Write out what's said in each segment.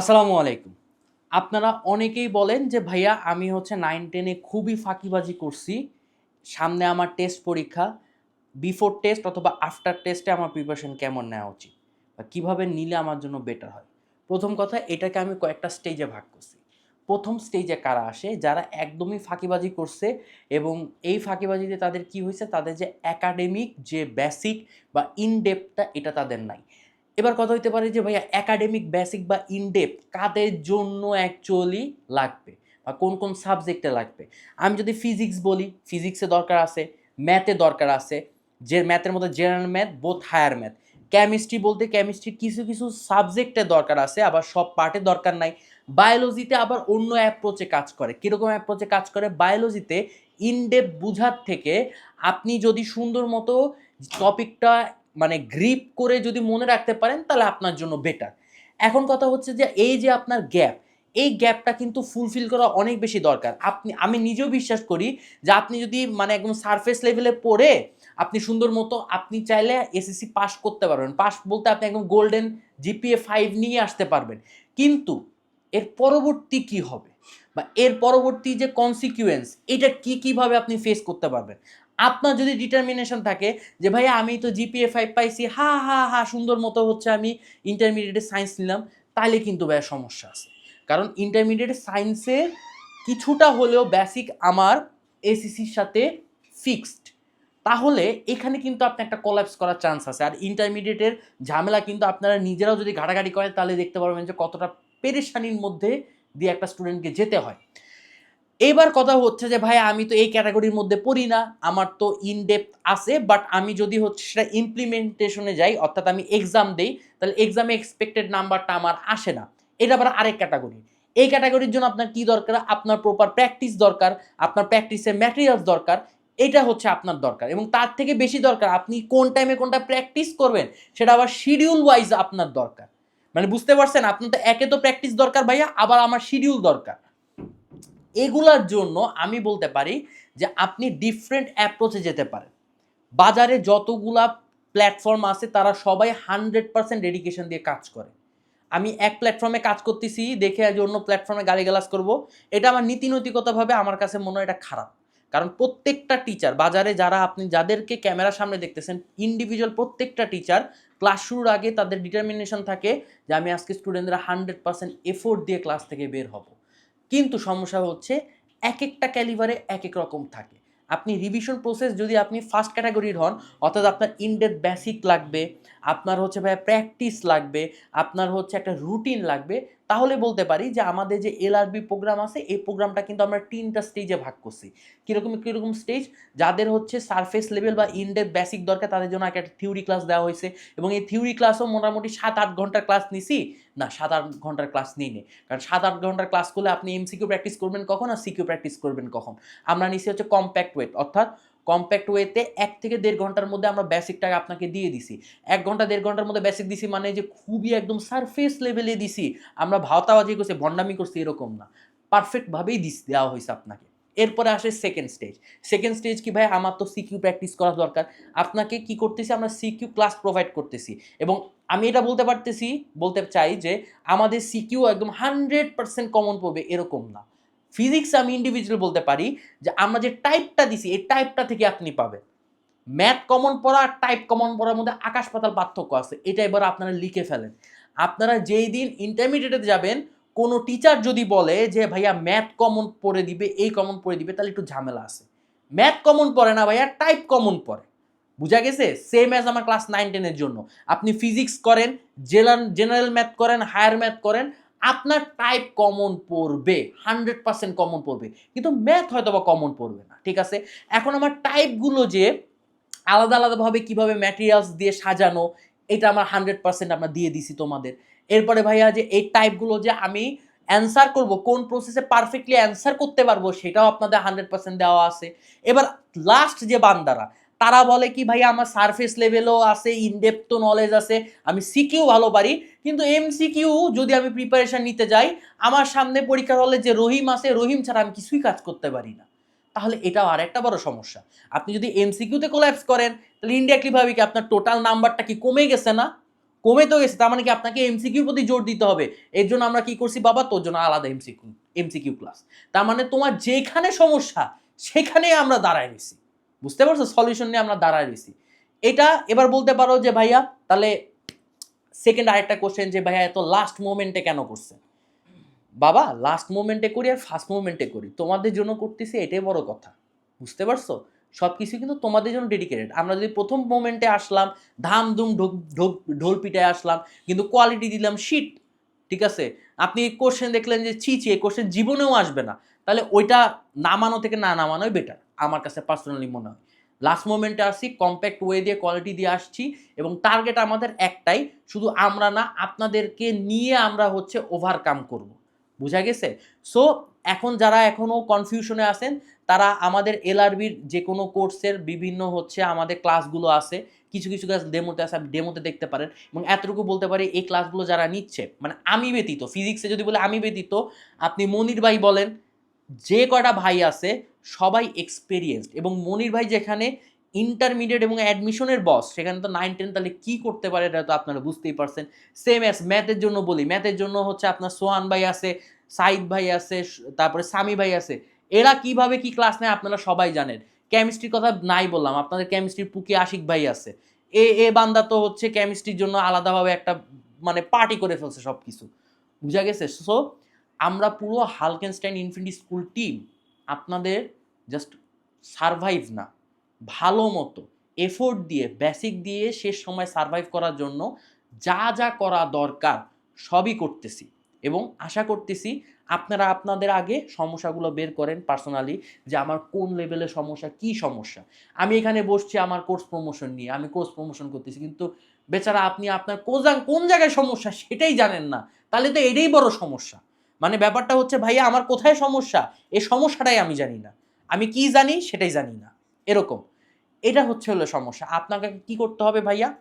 আসসালামু আলাইকুম। আপনারা অনেকেই বলেন যে, ভাইয়া, আমি হচ্ছে নাইন টেনে খুবই ফাঁকিবাজি করছি। সামনে আমার টেস্ট পরীক্ষা বিফোর টেস্ট অথবা আফটার টেস্টে আমার প্রিপারেশন কেমন নেওয়া উচিত? বা কীভাবে নিলে আমার জন্য বেটার হয়? প্রথম কথা, এটাকে আমি কয়েকটা স্টেজে ভাগ করছি। প্রথম স্টেজে কারা আসে? যারা একদমই ফাঁকিবাজি করছে এবং এই ফাঁকিবাজিতে তাদের কি হয়েছে? তাদের যে একাডেমিক যে বেসিক বা ইনডেপটা এটা তাদের নাই। এবার কথা হইতে পারে যে ভাইয়া একাডেমিক বেসিক বা ইনডেপ কাদের জন্য অ্যাকচুয়ালি লাগবে? বা কোন কোন সাবজেক্টে লাগবে? আমি যদি ফিজিক্স বলি ফিজিক্সে দরকার আছে ম্যাথে দরকার আছে, যে ম্যাথের মধ্যে general math both higher math chemistry বলতে কেমিস্ট্রির কিছু কিছু সাবজেক্টে দরকার আছে, আবার সব পার্টে দরকার নাই। বায়োলজিতে আবার অন্য অ্যাপ্রোচে কাজ করে। কীরকম অ্যাপ্রোচে কাজ করে? বায়োলজিতে ইনডেপ বুঝার থেকে আপনি যদি সুন্দর মতো টপিকটা মানে গ্রিপ করে যদি মনে রাখতে পারেন, তাহলে আপনার জন্য বেটার এখন কথা হচ্ছে যে, এই যে আপনার গ্যাপ এই গ্যাপটা কিন্তু ফুলফিল করা অনেক বেশি দরকার। আপনি, আমি নিজেও বিশ্বাস করি যে, আপনি যদি মানে একদম সারফেস লেভেলে পড়ে, আপনি সুন্দর মতো, আপনি চাইলে এসএসসি পাস করতে পারবেন। পাস বলতে আপনি একদম গোল্ডেন জিপিএ ফাইভ নিয়ে আসতে পারবেন। কিন্তু এর পরবর্তী কি হবে? বা এর পরবর্তী যে কনসিকুয়েন্স এটা কি, কীভাবে আপনি ফেস করতে পারবেন? আপনার যদি ডিটারমিনেশন থাকে যে ভাই আমি তো জিপিএ ফাইভ পাইছি, হা হা হা, সুন্দর মতো হচ্ছে আমি ইন্টারমিডিয়েটে সায়েন্স নিলাম, তাহলে কিন্তু ভাইয়া সমস্যা আছে। কারণ ইন্টারমিডিয়েট সায়েন্সের কিছুটা হলেও বেসিক আমার এসিসির সাথে ফিক্সড তাহলে এখানে কিন্তু আপনি একটা কোলাপস করার চান্স আছে। আর ইন্টারমিডিয়েটের ঝামেলা কিন্তু আপনারা নিজেরাও যদি ঘাটাঘাটি করেন, তাহলে দেখতে পারবেন যে কতটা পেরেশানির মধ্যে দিয়ে একটা স্টুডেন্টকে যেতে হয়। এবার কথা হচ্ছে যে, ভাই, আমি তো এই ক্যাটাগরির মধ্যে পড়ি না। আমার তো ইনডেপথ আছে বাট আমি যদি হচ্ছে সেটা ইমপ্লিমেন্টেশনে যাই, অর্থাৎ আমি এক্সাম দেই, তাহলে এক্সামে এক্সপেক্টেড নাম্বারটা আমার আসে না। এটা আবার আরেক ক্যাটাগরি। এই ক্যাটাগরির জন্য আপনার কি দরকার? আপনার প্রপার প্র্যাকটিস দরকার, আপনার প্র্যাকটিসের ম্যাটেরিয়ালস দরকার, এটা হচ্ছে আপনার দরকার। এবং তার থেকে বেশি দরকার, আপনি কোন টাইমে কোনটা প্র্যাকটিস করবেন, সেটা আবার শিডিউল ওয়াইজ আপনার দরকার। মানে বুঝতে পারছেন? আপনার তো একে তো প্র্যাকটিস দরকার ভাইয়া, আবার আমার শিডিউল দরকার। এগুলার জন্য আমি বলতে পারি যে আপনি ডিফারেন্ট অ্যাপ্রোচে যেতে পারেন। বাজারে যতগুলা প্ল্যাটফর্ম আছে, তারা সবাই হান্ড্রেড পার্সেন্ট ডেডিকেশন দিয়ে কাজ করে। আমি এক প্ল্যাটফর্মে কাজ করতেছি, দেখে যে অন্য প্ল্যাটফর্মে গালিগালাজ করব। এটা আমার নীতিনৈতিকতাভাবে আমার কাছে মনে হয় এটা খারাপ। কারণ প্রত্যেকটা টিচার বাজারে যারা আপনি যাদেরকে ক্যামেরার সামনে দেখতেছেন ইন্ডিভিজুয়াল প্রত্যেকটা টিচার ক্লাস শুরুর আগে তাদের ডিটারমিনেশন থাকে যে আমি আজকে স্টুডেন্টরা হান্ড্রেড পার্সেন্ট এফোর্ট দিয়ে ক্লাস থেকে বের হব। কিন্তু সমস্যা হচ্ছে এক একটা ক্যালিভারে এক এক রকম থাকে। আপনি রিভিশন প্রসেস যদি আপনি ফার্স্ট ক্যাটাগরির হন, অর্থাৎ আপনার ইনডেপ বেসিক লাগবে, আপনার হচ্ছে ভাই প্র্যাকটিস লাগবে, আপনার হচ্ছে একটা রুটিন লাগবে তাহলে বলতে পারি যে আমাদের যে এলআরবি প্রোগ্রাম আছে, এই প্রোগ্রামটা কিন্তু আমরা তিনটা স্টেজে ভাগ করছি। কীরকম কীরকম স্টেজ যাদের হচ্ছে সারফেস লেভেল বা ইনডেপ বেসিক দরকার, তাদের জন্য একটা থিওরি ক্লাস দেওয়া হয়েছে। এবং এই থিওরি ক্লাসও মোটামুটি সাত আট ঘণ্টার ক্লাস নিছি। না, সাত আট ঘণ্টার ক্লাস নিই নে। কারণ সাত আট ঘণ্টার ক্লাস করলে আপনি এমসিকিউ প্র্যাকটিস করবেন কখন আর সিকিউ প্র্যাকটিস করবেন কখন? আমরা নিছি হচ্ছে কম্প্যাক্ট ওয়েট অর্থাৎ কম্প্যাক্ট ওয়েতে এক থেকে দেড় ঘণ্টার মধ্যে আমরা বেসিকটাকে আপনাকে দিয়ে দিছি। এক ঘণ্টা, দেড় ঘণ্টার মধ্যে বেসিক দিছি মানে যে খুবই একদম সারফেস লেভেলে দিছি। আমরা ভাওতাবাজি করছি ভণ্ডামি করছি, এরকম না। পারফেক্টভাবেই দিস দেওয়া হয়েছে আপনাকে। এরপরে আসে সেকেন্ড স্টেজ সেকেন্ড স্টেজ কি ভাই? আমার তো সিকিউ প্র্যাকটিস করা দরকার। আপনাকে কি করতেছি? আমরা সিকিউ ক্লাস প্রোভাইড করতেছি। এবং আমি এটা বলতে পারতেছি, বলতে চাই যে আমাদের সিকিউ একদম হান্ড্রেড পার্সেন্ট কমন পড়বে, এরকম না। ফিজিক্স আমি ইন্ডিভিজুয়াল বলতে পারি যে আমরা যে টাইপটা দিছি, এই টাইপটা থেকে আপনি পাবেন। ম্যাথ কমন পড়া আর টাইপ কমন পড়ার মধ্যে আকাশ পাতাল পার্থক্য আছে, এটা এবার আপনারা লিখে ফেলেন। আপনারা যেই দিন ইন্টারমিডিয়েটে যাবেন, কোনো টিচার যদি বলে যে, ভাইয়া ম্যাথ কমন পড়ে দিবে, এই কমন পড়ে দিবে, তাহলে একটু ঝামেলা আছে। ম্যাথ কমন পড়ে না ভাইয়া টাইপ কমন পড়ে। বুঝা গেছে? সেম অ্যাজ আমার ক্লাস নাইন টেনের জন্য। আপনি ফিজিক্স করেন জেনারেল ম্যাথ করেন হায়ার ম্যাথ করেন আপনার টাইপ কমন পড়বে হান্ড্রেড পার্সেন্ট কমন পড়বে। কিন্তু ম্যাথ হয়তো বা কমন পড়বে না, ঠিক আছে? এখন আমার টাইপগুলো যে আলাদা আলাদাভাবে কীভাবে ম্যাটেরিয়ালস দিয়ে সাজানো, এটা আমার হান্ড্রেড পার্সেন্ট আমরা দিয়ে দিছি তোমাদের। এরপরে ভাইয়া যে এই টাইপগুলো যে আমি অ্যান্সার করব, কোন প্রসেসে পারফেক্টলি অ্যান্সার করতে পারব, সেটাও আপনাদের হান্ড্রেড পার্সেন্ট দেওয়া আছে। এবার লাস্ট যে বান্দারা তারা বলে কি ভাই আমার সারফেস লেভেলও আছে ইনডেপথ নলেজ আছে, আমি সিকিউ ভালো পারি। কিন্তু এমসিকিউ যদি আমি প্রিপারেশন নিতে যাই, আমার সামনে পরীক্ষার হলে যে রহিম আছে, রহিম ছাড়া আমি কিছুই কাজ করতে পারি না। তাহলে এটাও আর একটা বড় সমস্যা। আপনি যদি এমসিকিউতে কোল্যাপস করেন, তাহলে ইন্ডিয়াকলি ভাবে কি, আপনার টোটাল নাম্বারটা কি কমে গেছে না? কমে তো গেছে, তার মানে কি আপনাকে এমসিকিউর প্রতি জোর দিতে হবে। এর জন্য আমরা কি করছি, বাবা, তোর জন্য আলাদা এমসিকিউ এমসিকিউ ক্লাস তার মানে তোমার যেখানে সমস্যা সেখানে আমরা দাঁড়ায় নিছি বুঝতে পারছ? সলিউশন নিয়ে আমরা দাঁড়ায় নিছি এটা এবার বলতে পারো যে, ভাইয়া, তাহলে সেকেন্ড আরেকটা কোশ্চেন যে, ভাইয়া, এত লাস্ট মোমেন্টে কেন করছে বাবা লাস্ট মোমেন্টে করি আর ফার্স্ট মোমেন্টে করি। তোমাদের জন্য করতেছি, এটাই বড় কথা। বুঝতে পারছ? সব কিছু কিন্তু তোমাদের জন্য ডেডিকেটেড আমরা যদি প্রথম মোমেন্টে আসলাম ধাম ধুম ঢোক ঢোক, ঢোল পিটায় আসলাম, কিন্তু কোয়ালিটি দিলাম শিট ঠিক আছে? আপনি কোশ্চেন দেখলেন যে, ছি ছি, এই কোশ্চেন জীবনেও আসবে না। তাহলে ওইটা নামানো থেকে না নামানোই বেটার আমার কাছে পার্সোনালি মনে হয়। লাস্ট মোমেন্টে আসছি কম্প্যাক্ট ওয়ে দিয়ে কোয়ালিটি দিয়ে আসছি এবং টার্গেট আমাদের একটাই, শুধু আমরা না, আপনাদেরকে নিয়ে আমরা হচ্ছে ওভারকাম করব। বুঝা গেছে? সো এখন যারা এখনও কনফিউশনে আছেন, তারা আমাদের এলআরবির যে কোনো কোর্সের বিভিন্ন হচ্ছে আমাদের ক্লাসগুলো আছে, কিছু কিছু ক্লাস ডেমোতে আছে, আপনি ডেমোতে দেখতে পারেন এবং এতটুকু বলতে পারি, এই ক্লাসগুলো যারা নিচ্ছে মানে আমি ব্যতীত ফিজিক্সে যদি বলে আমি ব্যতীত, আপনি মনির ভাই বলেন, যে কটা ভাই আছে সবাই এক্সপেরিয়েন্সড এবং মনির ভাই যেখানে ইন্টারমিডিয়েট এবং অ্যাডমিশনের বস সেখানে তো নাইন টেন তাহলে কী করতে পারে এটা তো আপনারা বুঝতেই পারছেন। সেম অ্যাস ম্যাথের জন্য বলি ম্যাথের জন্য হচ্ছে আপনার সোহান ভাই আছে, সাইদ ভাই আছে, তারপরে সামি ভাই আছে। এরা কীভাবে কি ক্লাস নেয় আপনারা সবাই জানেন। কেমিস্ট্রির কথা নাই বললাম, আপনাদের কেমিস্ট্রির পুকি আশিক ভাই আছে। এ এ বান্দা তো হচ্ছে কেমিস্ট্রির জন্য আলাদাভাবে একটা মানে পার্টি করে ফেলছে সব কিছু বুঝা গেছে? সো আমরা পুরো হালকেনস্টাইন ইনফিনিটি স্কুল টিম আপনাদের জাস্ট সারভাইভ না। ভালো মতো এফোর্ট দিয়ে বেসিক দিয়ে শেষ সময় সারভাইভ করার জন্য যা যা করা দরকার সবই করতেছি। এবং আশা করতেছি আপনারা আপনাদের আগে সমস্যাগুলো বের করেন পার্সোনালি যে আমার কোন লেভেলের সমস্যা, কি সমস্যা। আমি এখানে বসছি আমার কোর্স প্রমোশন নিয়ে, আমি কোর্স প্রমোশন করতেছি কিন্তু বেচারা আপনি আপনার কোন কোন জায়গায় সমস্যা সেটাই জানেন না। তাহলে তো এটাই বড় সমস্যা। মানে ব্যাপারটা হচ্ছে, ভাইয়া, আমার কোথায় সমস্যা? এই সমস্যাটাই আমি জানি না। আমি কি জানি সেটাই জানি না। এরকম। এটা হচ্ছে হলো সমস্যা। আপনাকে কি করতে হবে ভাইয়া?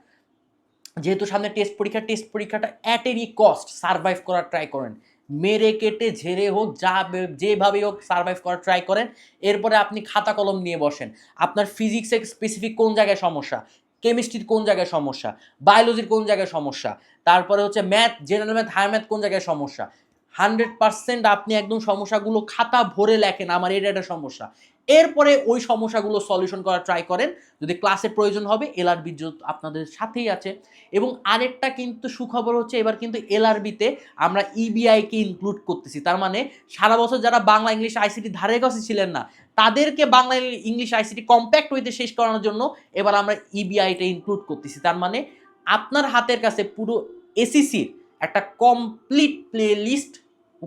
যেহেতু সামনে টেস্ট পরীক্ষা টেস্ট পরীক্ষাটা অ্যাট এনি কস্ট সারভাইভ করার ট্রাই করেন। মেরে, কেটে, ঝেড়ে হোক, যা যেভাবে হোক সারভাইভ করার ট্রাই করেন। এরপরে আপনি খাতা কলম নিয়ে বসেন। আপনার ফিজিক্সের স্পেসিফিক কোন জায়গায় সমস্যা? কেমিস্ট্রির কোন জায়গায় সমস্যা? বায়োলজির কোন জায়গায় সমস্যা? তারপরে হচ্ছে math general math higher math কোন জায়গায় সমস্যা? হান্ড্রেড পার্সেন্ট আপনি একদম সমস্যাগুলো খাতা ভরে লেখেন, আমার এটা একটা সমস্যা। এরপরে ওই সমস্যাগুলো সলিউশন করার ট্রাই করেন, যদি ক্লাসে প্রয়োজন হবে এলআর বিদ্যুৎ আপনাদের সাথেই আছে। এবং আরেকটা কিন্তু সুখবর হচ্ছে, এবার কিন্তু এলআরবিতে আমরা E ইবিআইকে ইনক্লুড করতেছি। তার মানে সারা বছর যারা বাংলা ইংলিশ আইসিটি ধারে কাছে ছিলেন না, তাদেরকে বাংলা ইংলিশ আইসিটি কম্প্যাক্ট হইতে শেষ করানোর জন্য এবার আমরা E ইবিআইটা ইনক্লুড করতেছি। তার মানে আপনার হাতের কাছে পুরো এসিসির একটা কমপ্লিট প্লে লিস্ট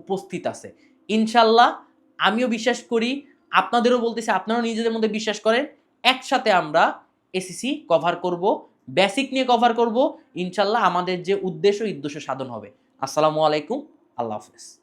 উপস্থিত আছে। ইনশাল্লাহ আমিও বিশ্বাস করি, আপনাদেরও বলতেছি, আপনারাও নিজেদের মধ্যে বিশ্বাস করেন, একসাথে আমরা এসিসি কভার করব, বেসিক নিয়ে কভার করব ইনশাল্লাহ আমাদের যে উদ্দেশ্য উদ্দেশ্য সাধন হবে। আসসালামু আলাইকুম, আল্লাহ হাফেজ।